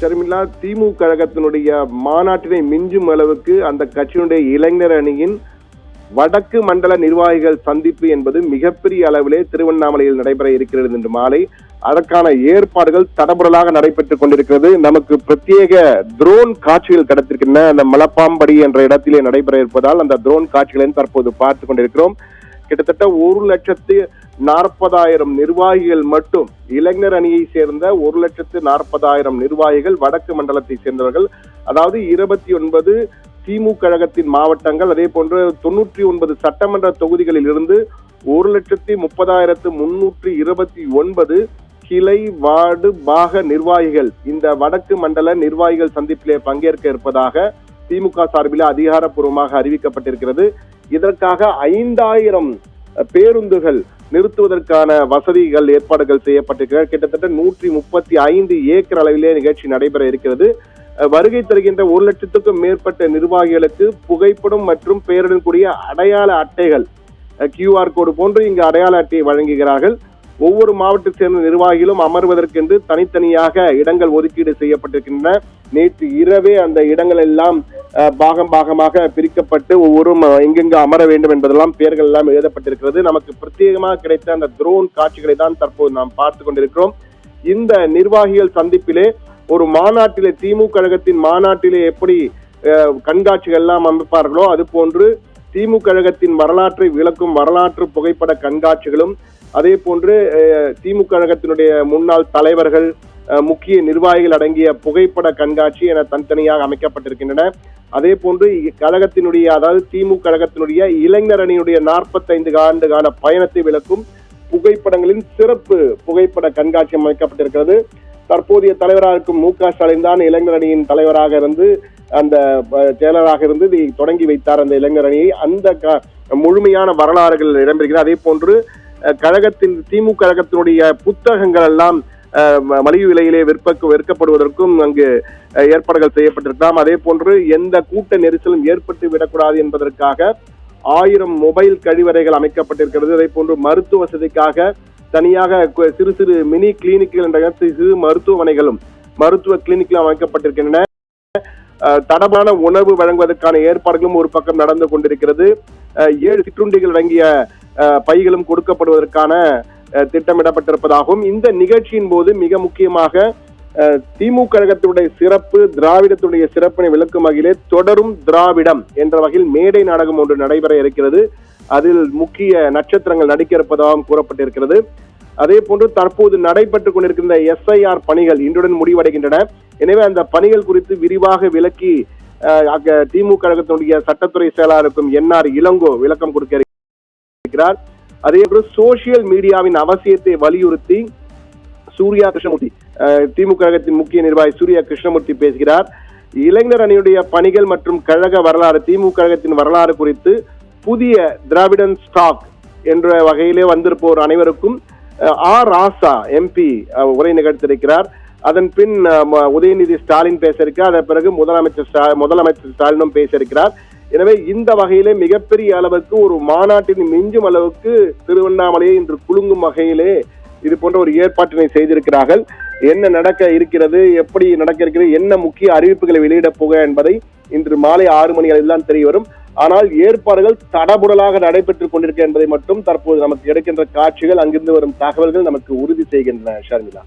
ஷர்மிளா திமுக கழகத்தினுடைய மாநாட்டினை மிஞ்சும் அளவுக்கு அந்த கட்சியினுடைய இளைஞர் அணியின் வடக்கு மண்டல நிர்வாகிகள் சந்திப்பு என்பது மிகப்பெரிய அளவிலே திருவண்ணாமலையில் நடைபெற இருக்கிறது இன்று மாலை. அதற்கான ஏற்பாடுகள் தடபுடலாக நடைபெற்றுக் கொண்டிருக்கிறது. நமக்கு பிரத்யேக ட்ரோன் காட்சிகள் கிடைத்திருக்கின்றன. அந்த மலப்பாம்படி என்ற இடத்திலே நடைபெற இருப்பதால் அந்த ட்ரோன் காட்சிகளை தற்போது பார்த்துக் கொண்டிருக்கிறோம். கிட்டத்தட்ட ஒரு லட்சத்து நாற்பதாயிரம் நிர்வாகிகள் மட்டும் இளைஞர் அணியை சேர்ந்த ஒரு லட்சத்து நாற்பதாயிரம் நிர்வாகிகள் வடக்கு மண்டலத்தை சேர்ந்தவர்கள். அதாவது இருபத்தி ஒன்பது திமுக கழகத்தின் மாவட்டங்கள் அதே போன்று தொண்ணூற்றி ஒன்பது சட்டமன்ற தொகுதிகளில் இருந்து ஒரு லட்சத்தி முப்பதாயிரத்து முன்னூற்றி இருபத்தி ஒன்பது கிளை வார்டு பாக நிர்வாகிகள் இந்த வடக்கு மண்டல நிர்வாகிகள் சந்திப்பிலே பங்கேற்க இருப்பதாக திமுக சார்பில் அதிகாரப்பூர்வமாக அறிவிக்கப்பட்டிருக்கிறது. இதற்காக ஐந்தாயிரம் பேருந்துகள் நிறுத்துவதற்கான வசதிகள் ஏற்பாடுகள் செய்யப்பட்டிருக்கிறது. கிட்டத்தட்ட நூற்றி முப்பத்தி ஐந்து ஏக்கர் அளவிலே நிகழ்ச்சி நடைபெற இருக்கிறது. வருகை தருகின்ற ஒரு லட்சத்துக்கும் மேற்பட்ட நிர்வாகிகளுக்கு புகைப்படம் மற்றும் பெயருடன் கூடிய அடையாள அட்டைகள் கியூஆர் கோடு போன்று இங்கு அடையாள அட்டையை வழங்குகிறார்கள். ஒவ்வொரு மாவட்டத்தை சேர்ந்த நிர்வாகிகளும் அமர்வதற்கென்று தனித்தனியாக இடங்கள் ஒதுக்கீடு செய்யப்பட்டிருக்கின்றன. நேற்று இரவே அந்த இடங்கள் எல்லாம் பாகம் பாகமாக பிரிக்கப்பட்டு ஒவ்வொரும் எங்கெங்கு அமர வேண்டும் என்பதெல்லாம் பெயர்கள் எல்லாம் எழுதப்பட்டிருக்கிறது. நமக்கு பிரத்யேகமாக கிடைத்த அந்த துரோன் காட்சிகளை தான் தற்போது நாம் பார்த்து கொண்டிருக்கிறோம். இந்த நிர்வாகிகள் சந்திப்பிலே ஒரு மாநாட்டிலே திமுக கழகத்தின் மாநாட்டிலே எப்படி கண்காட்சிகள் எல்லாம் அமைப்பார்களோ அது போன்று திமுக கழகத்தின் வரலாற்றை விளக்கும் வரலாற்று புகைப்பட கண்காட்சிகளும் அதே போன்று திமுக கழகத்தினுடைய முன்னாள் தலைவர்கள் முக்கிய நிர்வாகிகள் அடங்கிய புகைப்பட கண்காட்சி என தனித்தனியாக அமைக்கப்பட்டிருக்கின்றன. அதே போன்று கழகத்தினுடைய அதாவது திமுக கழகத்தினுடைய இளைஞர் அணியினுடைய நாற்பத்தைந்து ஆண்டு கால பயணத்தை விளக்கும் புகைப்படங்களின் சிறப்பு புகைப்பட கண்காட்சி அமைக்கப்பட்டிருக்கிறது. தற்போதைய தலைவராக இருக்கும் மு க ஸ்டாலின் தான் இளைஞர் அணியின் தலைவராக இருந்து அந்த செயலராக இருந்து தொடங்கி வைத்தார் அந்த இளைஞர் அணியை. அந்த க- முழுமையான வரலாறுகள் இடம்பெறுகிறது. அதே போன்று கழகத்தின் திமுக கழகத்தினுடைய புத்தகங்கள் எல்லாம் ம- மலிவு விலையிலே விற்பக்கு விற்கப்படுவதற்கும் அங்கு ஏற்பாடுகள் செய்யப்பட்டிருக்கலாம். அதே போன்று எந்த கூட்ட நெரிசலும் ஏற்பட்டு விடக்கூடாது என்பதற்காக ஆயிரம் மொபைல் கழிவறைகள் அமைக்கப்பட்டிருக்கிறது. அதே போன்று மருத்துவ வசதிக்காக தனியாக சிறு சிறு மினி கிளினிக்குகள் என்ற சிறு மருத்துவமனைகளும் மருத்துவ கிளினிக்களும் அமைக்கப்பட்டிருக்கின்றன. தடமான உணவு வழங்குவதற்கான ஏற்பாடுகளும் ஒரு பக்கம் நடந்து கொண்டிருக்கிறது. ஏழு சிற்றுண்டிகள் அடங்கிய பைகளும் கொடுக்கப்படுவதற்கான திட்டமிடப்பட்டிருப்பதாகவும் இந்த நிகழ்ச்சியின் போது மிக முக்கியமாக திமுக கழகத்துடைய சிறப்பு திராவிடத்துடைய சிறப்பினை விளக்கும் வகையிலே தொடரும் திராவிடம் என்ற வகையில் மேடை நாடகம் ஒன்று நடைபெற இருக்கிறது. அதில் முக்கிய நட்சத்திரங்கள் நடிக்க இருப்பதாகவும் கூறப்பட்டிருக்கிறது. அதே போன்று தற்போது நடைபெற்றுக் கொண்டிருக்கின்ற எஸ்ஐஆர் பணிகள் இன்றுடன் முடிவடைகின்றன. எனவே அந்த பணிகள் குறித்து விரிவாக விளக்கி திமுக கழகத்தினுடைய சட்டத்துறை செயலாளருக்கும் என்ஆர் இளங்கோ விளக்கம் கொடுக்க இருக்கிறார். அதே சோசியல் மீடியாவின் அவசியத்தை வலியுறுத்தி சூர்யா கிருஷ்ணமூர்த்தி திமுக கழகத்தின் முக்கிய நிர்வாகி சூர்யா கிருஷ்ணமூர்த்தி பேசுகிறார். இளைஞர் அணியுடைய பணிகள் மற்றும் கழக வரலாறு திமுக கழகத்தின் வரலாறு குறித்து புதிய திராவிடன் ஸ்டாக் என்ற வகையிலே வந்திருப்போர் அனைவருக்கும் ஆர் ராசா எம்பி உரை நிகழ்த்திருக்கிறார் அதன் பின் உதயநிதி ஸ்டாலின் பேச இருக்கிறார் அதன் பிறகு முதலமைச்சர் ஸ்டா- முதலமைச்சர் ஸ்டாலினும் பேச இருக்கிறார் எனவே இந்த வகையிலே மிகப்பெரிய அளவுக்கு ஒரு மாநாட்டின் மிஞ்சும் அளவுக்கு திருவண்ணாமலையை இன்று குலுங்கும் வகையிலே இது போன்ற ஒரு ஏற்பாட்டினை செய்திருக்கிறார்கள். என்ன நடக்க இருக்கிறது எப்படி நடக்க இருக்கிறது என்ன முக்கிய அறிவிப்புகளை வெளியிடப் போக என்பதை இன்று மாலை ஆறு மணி தெரிய வரும். ஆனால் ஏற்பாடுகள் தடபுடலாக நடைபெற்றுக் கொண்டிருக்க என்பதை மட்டும் தற்போது நமக்கு எடுக்கின்ற காட்சிகள் அங்கிருந்து வரும் தகவல்கள் நமக்கு உறுதி செய்கின்றன ஷர்மிளா.